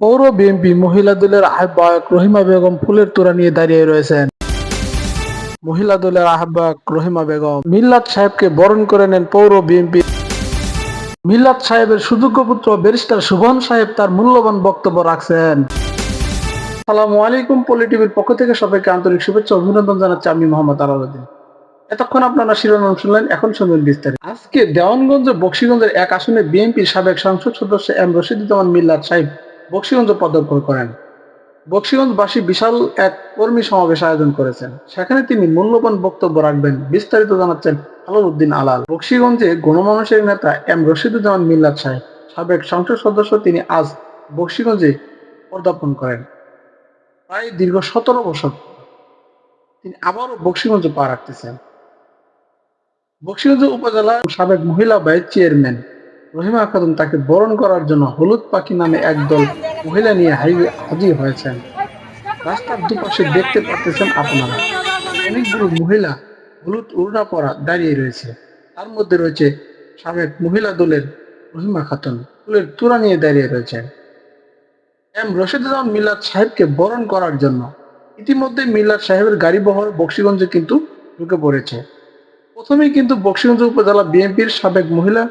পৌর বিএনপি মহিলা দলের আহ্বায়ক রহিমা বেগম ফুলের তোড়া নিয়ে দাঁড়িয়ে রয়েছেন। মহিলা দলের আহ্বায়ক রহিমা বেগম মিল্লাত সাহেবকে বরণ করে নেন পৌর বিএনপি মিল্লাত সাহেবের সুযোগ্য পুত্র ব্যারিস্টার সুবহান সাহেব তার মূল্যবান বক্তব্য রাখছেন। সালামু আলাইকুম পলি টিভির পক্ষ থেকে সবাইকে আন্তরিক শুভেচ্ছা অভিনন্দন জানাচ্ছি আমি মোহাম্মদ আলাউদ্দিন। এতক্ষণ আপনারা শিরোনাম শুনলেন, এখন শুনবেন বিস্তারিত। আজকে দেওয়ানগঞ্জ বক্সিগঞ্জের এক আসনে বিএনপির সাবেক সংসদ সদস্য এম রশিদুজ্জামান মিল্লাত সাহেব বক্সিগঞ্জ পদার্পণ করেন। বক্সিগঞ্জবাসী বিশাল এক কর্মী সমাবেশ আয়োজন করেছেন। সেখানে তিনি মূল্যবান বক্তব্য রাখবেন, বিস্তারিত জানাচ্ছেন আলাউদ্দিন আলাল। বক্সিগঞ্জে গণমানুষের নেতা এম রশিদুজ্জামান মিল্লাত সাহেব, সাবেক সংসদ সদস্য তিনি আজ বক্সিগঞ্জে পদার্পণ করেন। প্রায় দীর্ঘ সতেরো বছর তিনি আবারও বক্সিগঞ্জে পা রাখতেছেন। বক্সিগঞ্জ উপজেলার সাবেক মহিলা ভাইস চেয়ারম্যান রহিমা খাতুন তাকে বরণ করার জন্য হলুদ পাখি নামে একদল মহিলা নিয়ে হাইওয়ে হাজির হয়েছেন। রাস্তার দুপাশে দেখতে পাচ্ছেন আপনারা। অনেকগুলো মহিলা হলুদ উড়না পরা দাঁড়িয়ে রয়েছে। তার মধ্যে রয়েছে সাবেক মহিলা দলের রহিমা খাতুন ফুলের তুরা নিয়ে দাঁড়িয়ে রয়েছেন। এম রশিদুজ্জামান মিল্লাত সাহেবকে বরণ করার জন্য। ইতিমধ্যে মিল্লাত সাহেবের গাড়ি বহর বক্সিগঞ্জে কিন্তু ঢুকে পড়েছে। প্রথমেই কিন্তু বক্সিগঞ্জ উপজেলা বিএনপির সাবেক মহিলা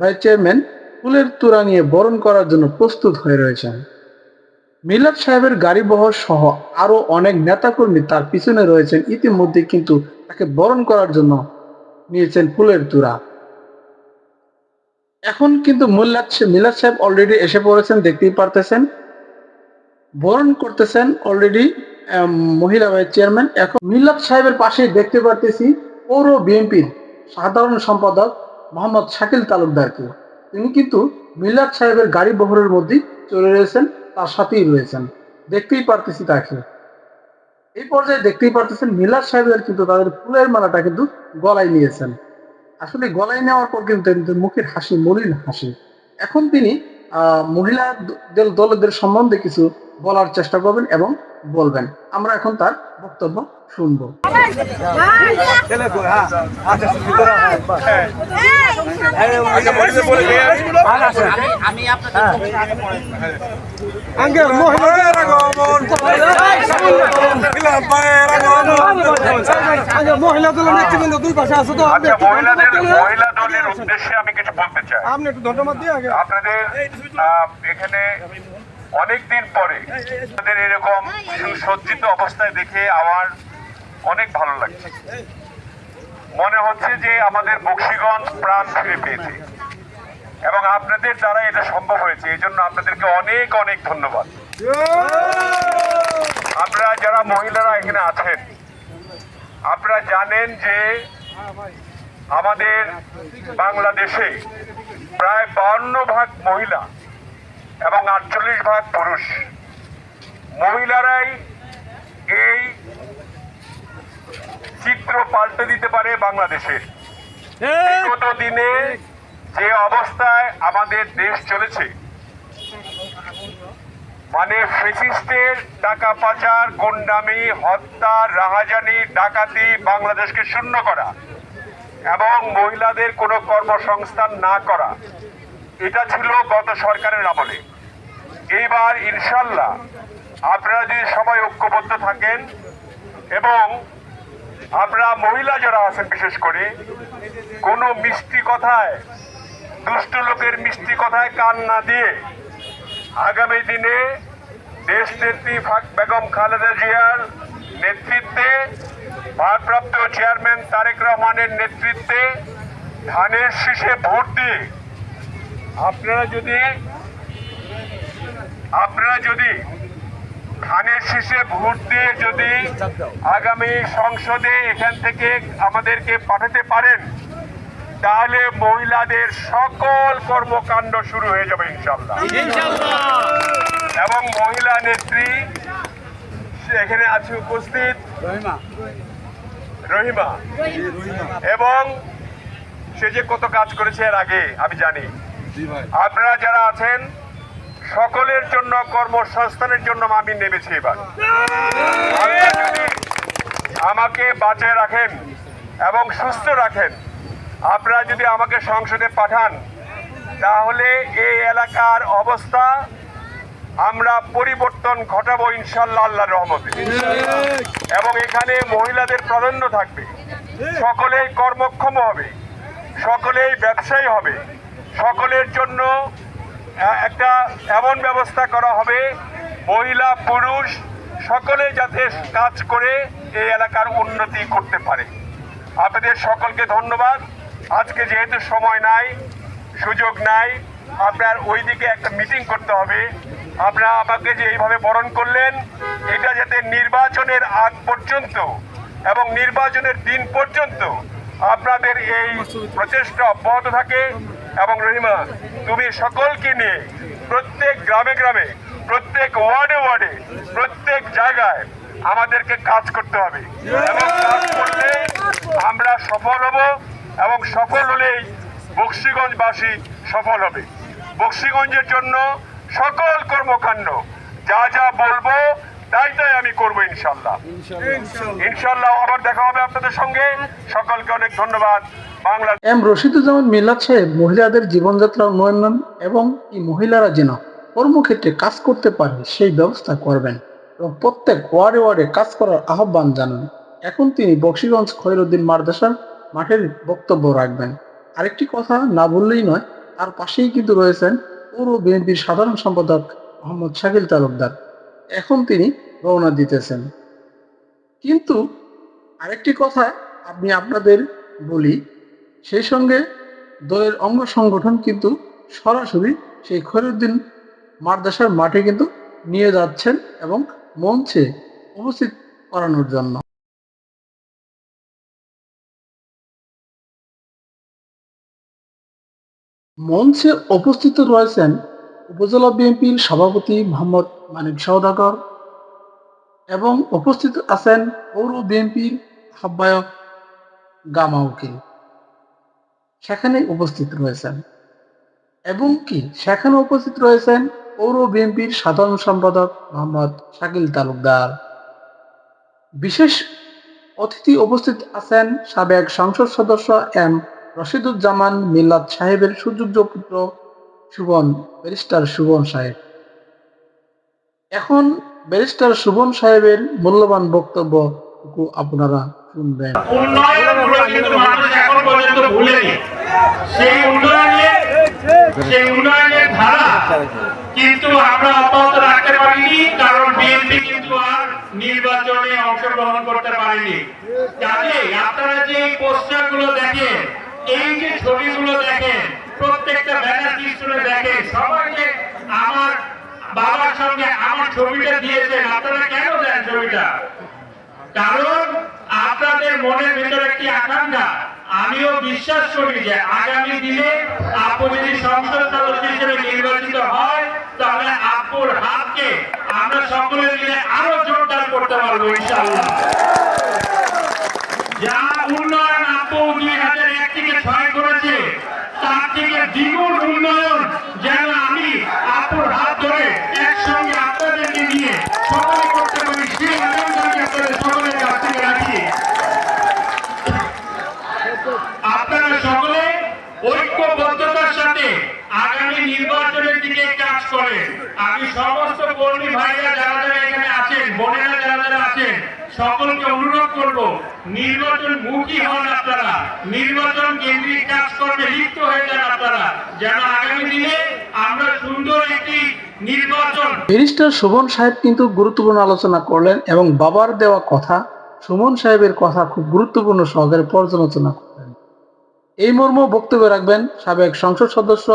ভাইস চেয়ারম্যান, ফুলের তুরা নিয়ে বরণ করার জন্য প্রস্তুত হয়ে রয়েছেন। মিলাদ সাহেবের গাড়ি বহর সহ আরও অনেক নেতাকর্মী তার পিছনে রয়েছেন। ইতিমধ্যে কিন্তু তাকে বরণ করার জন্য নিয়েছেন ফুলের তুরা। এখন কিন্তু মিলাদ মিলাদ সাহেব অলরেডি এসে পড়েছেন, দেখতেই পারতেছেন। বরণ করতেছেন অলরেডি মহিলা ভাইস চেয়ারম্যান। এখন মিলাদ সাহেবের পাশে দেখতে পারতেছি পৌর বিএনপির সাধারণ সম্পাদক মোহাম্মদ শাকিল তালুকদারকে। তিনি কিন্তু মিলাদ সাহেবের গাড়ি বহরের মধ্যেই চলে রয়েছেন, তার সাথেই রয়েছেন। দেখতেই পারতেছি তাকে। এই পর্যায়ে দেখতেই পারতেছেন মিলাদ সাহেবের কিন্তু তাদের ফুলের মালাটা কিন্তু গলায় নিয়েছেন। আসলে গলায় নেওয়ার পর কিন্তু মুখের হাসি, মলিন হাসি। এখন তিনি, আহ মহিলা দল- দলদের সম্বন্ধে কিছু বলার চেষ্টা করবেন এবং বলবেন। আমরা এখন তার বক্তব্য শুনব। আমি মহিলা মহিলা দলের নেতৃবৃন্দ দুই পাশে আছে তো আপনি আচ্ছা একটু ধন্যবাদ দিয়ে- মহিলা দলের উদ্দেশ্যে আমি কিছু বলতে চাই। আপনি একটু ধন্যবাদ দিয়ে আগে আপনাদের এখানে অনেকদিন পরে আপনাদের এরকম সুসজ্জিত অবস্থায় দেখে আমার অনেক ভালো লাগছে। মনে হচ্ছে যে আমাদের বক্সিগঞ্জ প্রাণ ফিরে পেয়েছে। এবং আপনাদের দ্বারা এটা সম্ভব হয়েছে। এই জন্য আপনাদেরকে অনেক অনেক ধন্যবাদ। আপনারা যারা মহিলারা এখানে আছেন, আপনারা জানেন যে আমাদের বাংলাদেশে প্রায় বাউন্ন ভাগ মহিলা এবং আটচল্লিশ ভাগ পুরুষ। মহিলারাই এই চিত্র পাল্টে দিতে পারে বাংলাদেশের বিগত দিনে যে অবস্থায় আমাদের দেশ চলেছে মানে ফেসিস্টের টাকা পাচার গুন্ডামি হত্যা রাহাজানি ডাকাতি বাংলাদেশকে শূন্য করা এবং মহিলাদের কোনো কর্মসংস্থান না করা এটা ছিল গত সরকারের আমলে। এইবার ইনশাল্লাহ আপনারা যদি সবাই ঐক্যবদ্ধ থাকেন এবং আপনারা মহিলা যারা আছেন, বিশেষ করে, কোনো মিষ্টি কথায়, দুষ্ট লোকের মিষ্টি কথায় কান না দিয়ে আগামী দিনে দেশ নেত্রী বেগম খালেদা জিয়ার নেতৃত্বে ভারপ্রাপ্ত চেয়ারম্যান তারেক রহমানের নেতৃত্বে ধানের শীষে ভোট দিয়ে আপনারা যদি আপনারা যদি ধানের শীষে ভোট দিয়ে যদি আগামী সংসদে এখান থেকে আমাদেরকে পাঠাতে পারেন তাহলে মহিলাদের সকল কর্মকাণ্ড শুরু হয়ে যাবে ইনশাল্লাহ এবং মহিলা নেত্রী সে এখানে আছে উপস্থিত। রহিমা। এবং সে যে কত কাজ করেছে এর আগে আমি জানি। আপনারা যারা আছেন, সকলের জন্য কর্মসংস্থানের জন্য আমি নেমেছি এবার। আমাকে বাঁচিয়ে রাখেন এবং সুস্থ রাখেন, আপনারা যদি আমাকে সংসদে পাঠান, তাহলে এই এলাকার অবস্থা আমরা পরিবর্তন ঘটাবো ইনশাল্লাহ আল্লাহ রহমতে। এবং এখানে মহিলাদের প্রাধান্য থাকবে। সকলেই কর্মক্ষম হবে। সকলেই ব্যবসায়ী হবে। সকলের জন্য একটা এমন ব্যবস্থা করা হবে, মহিলা, পুরুষ, সকলে যাতে কাজ করে এই এলাকার উন্নতি করতে পারে। আপনাদের সকলকে ধন্যবাদ। আজকে যেহেতু সময় নাই, সুযোগ নাই, আপনার ওইদিকে একটা মিটিং করতে হবে। আপনারা আমাকে যে এইভাবে বরণ করলেন, এটা যাতে নির্বাচনের আগ পর্যন্ত এবং নির্বাচনের দিন পর্যন্ত আপনাদের এই প্রচেষ্টা অব্যাহত থাকে। এবং রহিমা তুমি সকলকে নিয়ে প্রত্যেক গ্রামে গ্রামে প্রত্যেক ওয়ার্ডে ওয়ার্ডে প্রত্যেক জায়গায় আমাদেরকে কাজ করতে হবে। এবং কাজ আমরা সফল হব এবং সফল হলেই বক্সিগঞ্জবাসী সফল হবে। বক্সিগঞ্জের জন্য সকল কর্মকাণ্ড যা যা বলব তাই তাই আমি করব ইনশাল্লাহ। ইনশাল্লাহ আবার দেখা হবে আপনাদের সঙ্গে। সকলকে অনেক ধন্যবাদ। এম রশিদুজ্জামান মিল্লাত সাহেব মহিলাদের জীবনযাত্রা উন্নয়ন এবং এই মহিলারা যেন কর্মক্ষেত্রে কাজ করতে পারে সেই ব্যবস্থা করবেন এবং প্রত্যেক ওয়ার্ডে ওয়ার্ডে কাজ করার আহ্বান জানান। এখন তিনি বক্সিগঞ্জ খৈরুদ্দিন মাঠের বক্তব্য রাখবেন। আরেকটি কথা না বললেই নয়, তার পাশেই কিন্তু রয়েছেন পৌর বিএনপির সাধারণ সম্পাদক মোহাম্মদ শাকিল তালুকদার। এখন তিনি রওনা দিতেছেন। কিন্তু আরেকটি কথা আমি আপনাদের বলি সেই সঙ্গে দলের অঙ্গ সংগঠন কিন্তু সরাসরি সেই খৈরুদ্দিন মাদ্রাসার মাঠে কিন্তু নিয়ে যাচ্ছেন এবং মঞ্চে উপস্থিত করানোর জন্য। মঞ্চে উপস্থিত রয়েছেন উপজেলা বিএনপির সভাপতি মোহাম্মদ মানিক সওদাগর এবং উপস্থিত আছেন পৌর বিএনপির আহ্বায়ক গামা উকিল সেখানে উপস্থিত রয়েছেন। এবং কি সেখানে উপস্থিত রয়েছেন পৌর বিএনপির সাধারণ সম্পাদক মোহাম্মদ শাকিল তালুকদার। বিশেষ অতিথি উপস্থিত আছেন সাবেক সংসদ সদস্য এম রশিদুজ্জামান মিল্লাত সাহেবের সুযোগ্য পুত্র সুবন, ব্যারিস্টার সুবন সাহেব। এখন ব্যারিস্টার সুবন সাহেবের মূল্যবান বক্তব্য আপনারা শুনবেন। পর্যন্ত ভুলেনি সেই উন্নয়নের সেই উন্নয়নের ধারা কিন্তু আমরা অব্যাহত রাখতে পারিনি, কারণ বিএনপি কিন্তু আর নির্বাচনে অংশগ্রহণ করতে পারেনি। কাজে আপনারা যে পোস্টারগুলো দেখেন, এই যে ছবিগুলো দেখেন, প্রত্যেকটা ব্যানার চিত্রে দেখেন? সবাই যে আমার বাবার সঙ্গে আমার ছবিটা দিয়েছেন। আপনারা কেন দেন ছবিটা? কারণ আপনাদের মনের ভিতরে একটি আকাঙ্ক্ষা। আমিও বিশ্বাস করি যে আগামী দিনে আপু যদি সংসদ সদস্য হিসেবে নির্বাচিত হয়, তাহলে আপুর হাতকে আমরা সকলে মিলে আরও জোরদার করতে পারব, ইনশাআল্লাহ। যা উন্নয়ন আপু দুই হাজার এক থেকে ছয় করেছে, তার থেকে দ্বিগুণ উন্নয়ন যেন আমি আপুর হাত ধরে একসঙ্গে আপনাদেরকে নিয়ে সকলে করতে পারি সেই আকাঙ্ক্ষাকে আপনাদের সকলের কাছ থেকে রাখি আপনারা সকলে ঐক্যবদ্ধতার সাথে আগামী নির্বাচনের দিকে কাজ করেন আমি সমস্ত কর্মী ব্যারিস্টার সুমন সাহেব কিন্তু গুরুত্বপূর্ণ আলোচনা করলেন এবং বাবার দেওয়া কথা, সুমন সাহেবের কথা খুব গুরুত্বপূর্ণ সহকারে পর্যালোচনা করলেন। এই মর্ম বক্তব্য রাখবেন সাবেক সংসদ সদস্য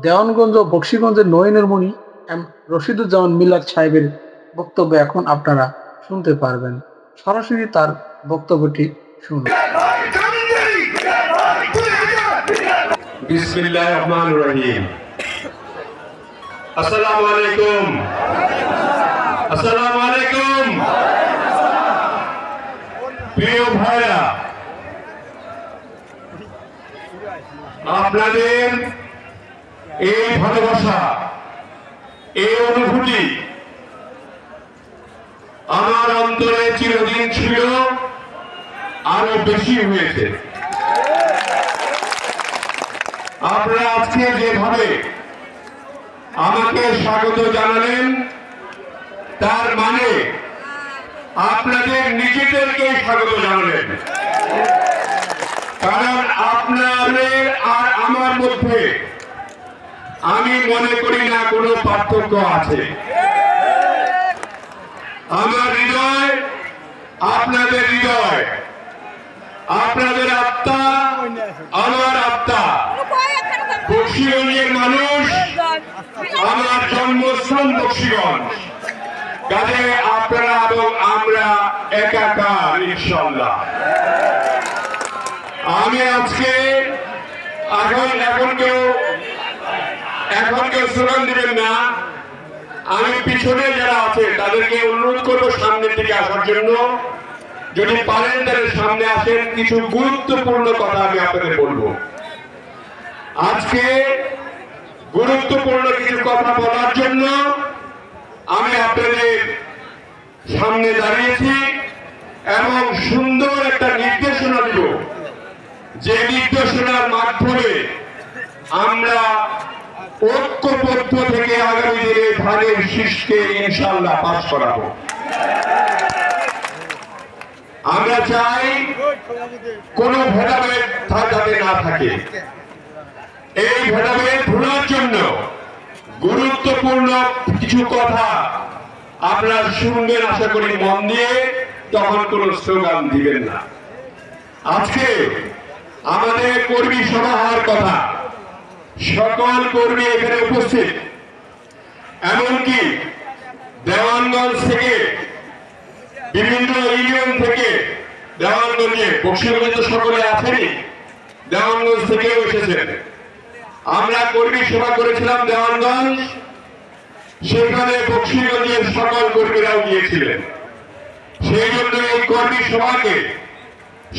দেওয়ানগঞ্জ বক্সিগঞ্জের নয়নের মণি এম রশিদুজ্জামান মিল্লাত সাহেবের বক্তব্য এখন আপনারা শুনতে পারবেন। সরাসরি তার বক্তব্যটি শুনুন। আলাইকুম। আপনাদের এই ভালোবাসা এই অনুভূতি আমার অন্তরে চিরদিন ছিল, আরও বেশি হয়েছে। আমরা আজকে যেভাবে আমাকে স্বাগত জানালেন, তার মানে আপনাদের নিজেদেরকে স্বাগত জানালেন। কারণ আপনাদের আর আমার মধ্যে আমি মনে করি না কোনো পার্থক্য আছে। আমার হৃদয়, আপনাদের হৃদয়। আপনাদের আত্মা, আমার আত্মা। বক্সিগঞ্জের মানুষ, আমার জন্মস্থান বক্সিগঞ্জ। কাজে আপনারা এবং আমরা একাকার ইনশাল্লাহ আমি আজকে, এখন এখন কেউ এখন কেউ স্লোগান দিবেন না। আমি পিছনে যারা আছে তাদেরকে অনুরোধ করব সামনের দিকে আসার জন্য। যদি পারেন সামনে আসেন, কিছু গুরুত্বপূর্ণ কথা আমি আপনাদের বলব। আজকে গুরুত্বপূর্ণ কিছু কথা বলার জন্য আমি আপনাদের সামনে দাঁড়িয়েছি এবং সুন্দর একটা নির্দেশনা দিব। যে নির্দেশনার মাধ্যমে আমরা ঐক্যবদ্ধ থেকে আগামী দিনে ধানের শীষকে ইনশাল্লাহ পাশ করাবো। আমরা চাই কোনো ভেদাভেদ যাতে না থাকে। এই ভেদাভেদ ভুলার জন্য গুরুত্বপূর্ণ কিছু কথা আপনারা শুনবেন, আশা করি মন দিয়ে, তখন কোনো স্লোগান দিবেন না। আজকে আমাদের কর্মী সভা হওয়ার কথা সকল কর্মী এখানে উপস্থিত। এমনকি দেওয়ানগঞ্জ থেকে, বিভিন্ন ইউনিয়ন থেকে দেওয়ানগঞ্জে বক্সিগঞ্জে সকলে আছেনই, দেওয়ানগঞ্জ থেকেও এসেছেন। আমরা কর্মী সভা করেছিলাম দেওয়ানগঞ্জ, সেখানে বক্সিগঞ্জের সকল কর্মীরাও গিয়েছিলেন। সেই জন্য এই কর্মী সভাকে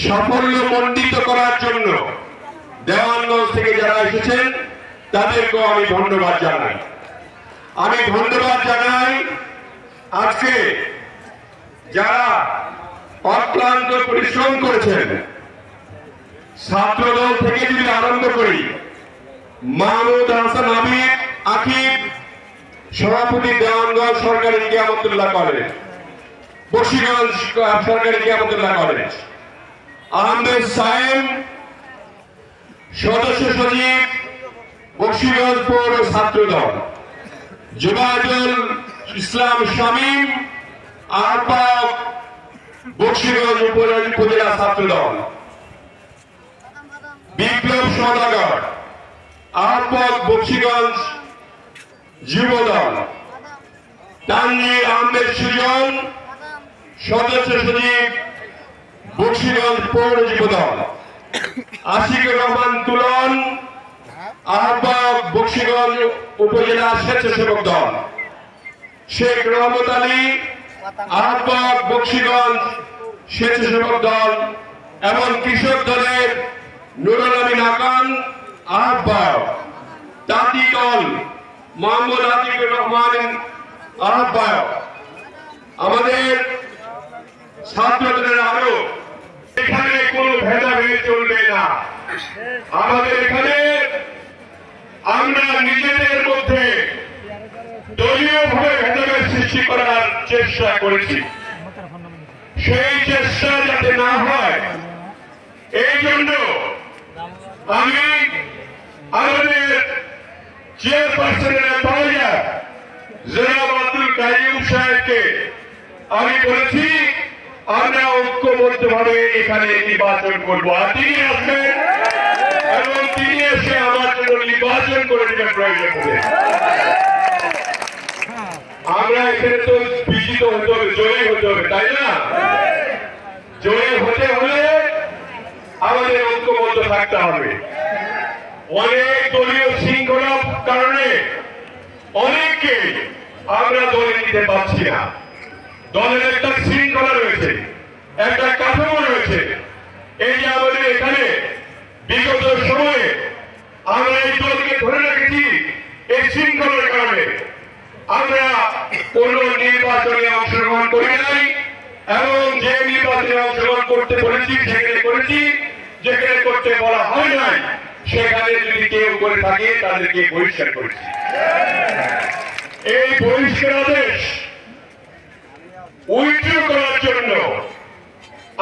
সাফল্য মণ্ডিত করার জন্য দেওয়ানগঞ্জ থেকে যারা এসেছেন, তাদেরকেও আমি ধন্যবাদ জানাই। আমি ধন্যবাদ জানাই আজকে যারা অক্লান্ত পরিশ্রম করেছেন, ছাত্রদল থেকে যদি আরম্ভ করি, মাহমুদ হাসান আবিদ আকিব, সভাপতি দেওয়ানগঞ্জ সরকারি কিয়ামতুল্লাহ কলেজ বসিগঞ্জ সরকারি কিয়ামতুল্লাহ কলেজ, আহমেদ সাহেব সদস্য সচিব, বক্সিগঞ্জ পৌর ছাত্র দল জুবায়দুল ইসলাম শামীম আহ্বায়ক বক্সিগঞ্জ উপজেলা ছাত্র দল বিপ্লব সদাগর, আহ্বায়ক বক্সিগঞ্জ যুব দল তানজির আহমেদ সুজন, সদস্য সচিব, বক্সিগঞ্জ পৌর যুব দল আশিকুর রহমান তুলন, আহ্বায়ক বক্সিগঞ্জ উপজেলা স্বেচ্ছাসেবক দল। শেখ রহমত আলী, আহ্বায়ক বক্সিগঞ্জ স্বেচ্ছাসেবক দল এবং কৃষক দলের নুরুল আমিন আকান, আহ্বায়ক। তাঁতি দল, মোহাম্মদ আতিকুর রহমান আহ্বায়ক। আমাদের ছাত্রদের আরও চলবে না। আমাদের এখানে আমরা নিজেদের মধ্যে দলীয় ভাবে ভেদাভেদ সৃষ্টি করার চেষ্টা করেছি। সেই চেষ্টা যাতে না হয়, এই জন্য আমি আমাদের চেয়ারপারসনের অ্যাডভাইজার জনাব আব্দুল কাইম সাহেবকে আমি বলেছি আমরা ঐক্যবদ্ধ ভাবে এখানে নির্বাচন করব। আর তিনি আসবেন। এবং তিনি এসে আমার জন্য নির্বাচন করে দেবেন প্রয়োজন হবে। আমরা এখানে তো বিজিত হতে হবে জয়ী হতে হবে, তাই না? জয়ী হতে হলে আমাদের ঐক্যবদ্ধ থাকতে হবে। অনেক দলীয় শৃঙ্খলার কারণে অনেককে আমরা দলে নিতে পারছি না। দলের একটা শৃঙ্খলা রয়েছে, একটা কাঠামো রয়েছে। এই যে আমাদের এখানে বিগত সময়ে আমরা এই দলকে ধরে রেখেছি এই শৃঙ্খলার কারণে। আমরা কোন নির্বাচনে অংশগ্রহণ করি নাই, এবং যে নির্বাচনে অংশগ্রহণ করতে বলেছি সেখানে করেছি। যেখানে করতে বলা হয় নাই, সেখানে যদি কেউ করে থাকে, তাদেরকে বহিষ্কার করেছি। এই বহিষ্কার আদেশ উইথড্র করার জন্য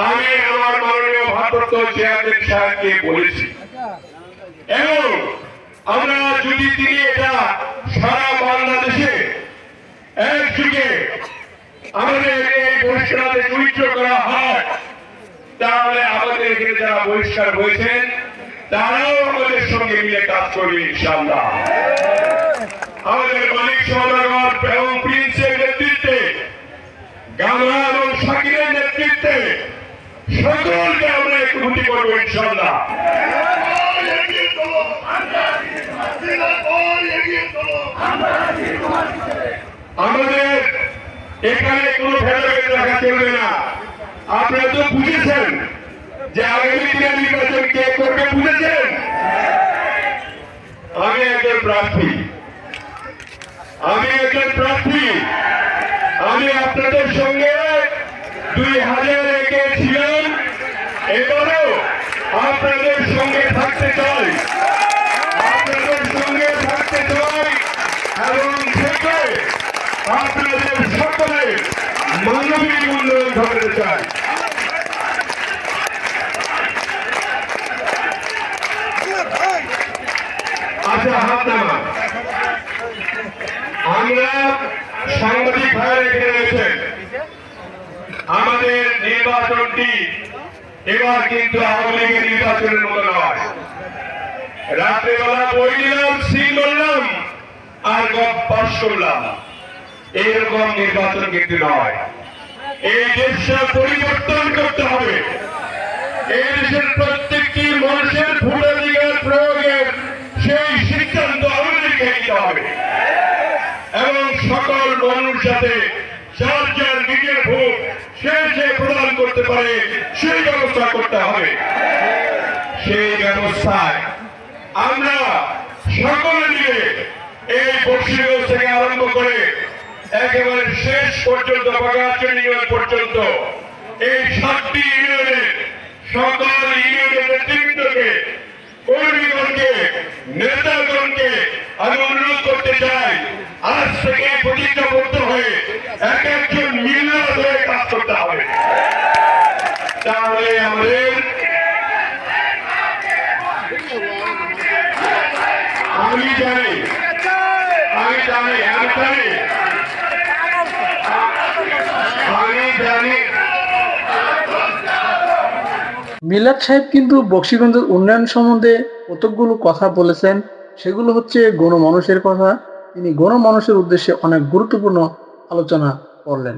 আমি আমার মাননীয় ভারপ্রাপ্ত চেয়ারম্যান সাহেবকে বলেছি। এবং আমরা যদি তিনি এটা সারা বাংলাদেশে একযুগে আমাদের এই বহিষ্কারে উইথড্র করা হয়, তাহলে আমাদের এখানে যারা বহিষ্কার হয়েছেন, তারাও আমাদের সঙ্গে মিলে কাজ করবে ইনশাল্লাহ আমাদের মালিক সমাগর এবং প্রিন্সের নেতৃত্বে গামলা এবং শাকিরের নেতৃত্বে সকলকে আমরা একত্রিত করব, ইনশাল্লাহ। আমাদের এখানে কোনো ভেদাভেদ রাখা চলবে না। আপনারা তো বুঝেছেন যে আগামী দিনে নির্বাচন কে করবে, বুঝেছেন? আমি একজন প্রার্থী। আমি একজন প্রার্থী। আমি আপনাদের সঙ্গে দুই হাজার একে ছিলাম। এবারও আপনাদের সঙ্গে থাকতে চাই। আপনাদের সঙ্গে থাকতে চাই এবং থেকে আপনাদের সকলের মানবিক উন্নয়ন ঘটাতে চাই। আচ্ছা হাত নামা আমরা সাংবাদিক ভাইয়ের এখানে রয়েছেন। আমাদের নির্বাচনটি এবার কিন্তু আওয়ামী লীগের নির্বাচনের মতো নয়। বই সিল করলাম, আর গপ পাশ করলাম এরকম নির্বাচন কিন্তু নয়। এই দেশটা পরিবর্তন করতে হবে। এই দেশের প্রত্যেকটি মানুষের ভোটাধিকার প্রয়োগের সেই সিদ্ধান্ত আমাদেরকে নিতে হবে। এবং সকল মানুষ যাতে যার যার নিজের ভোট প্রদান পারে, সেই ব্যবস্থা করতে হবে। সেই ব্যবস্থায় আমরা সকলে মিলে এই বক্সিগঞ্জ থেকে আরম্ভ করে একেবারে শেষ পর্যন্ত পর্যন্ত, এই সাতটি ইউনিয়নের সকল ইউনিয়নের নেতৃত্বকে, কর্মীগণকে, নেতাগণকে আমি অনুরোধ করতে চাই আজ থেকে প্রতিজ্ঞাবদ্ধ হয়ে এক একজন মিল্লাত হয়ে কাজ করতে হবে তাহলে আমাদের আমি জানি আমি জানি আমি জানি আমি জানি মিলাদ সাহেব কিন্তু বক্সিগঞ্জের উন্নয়ন সম্বন্ধে কতকগুলো কথা বলেছেন, সেগুলো হচ্ছে গণমানুষের কথা। তিনি গণমানুষের উদ্দেশ্যে অনেক গুরুত্বপূর্ণ আলোচনা করলেন।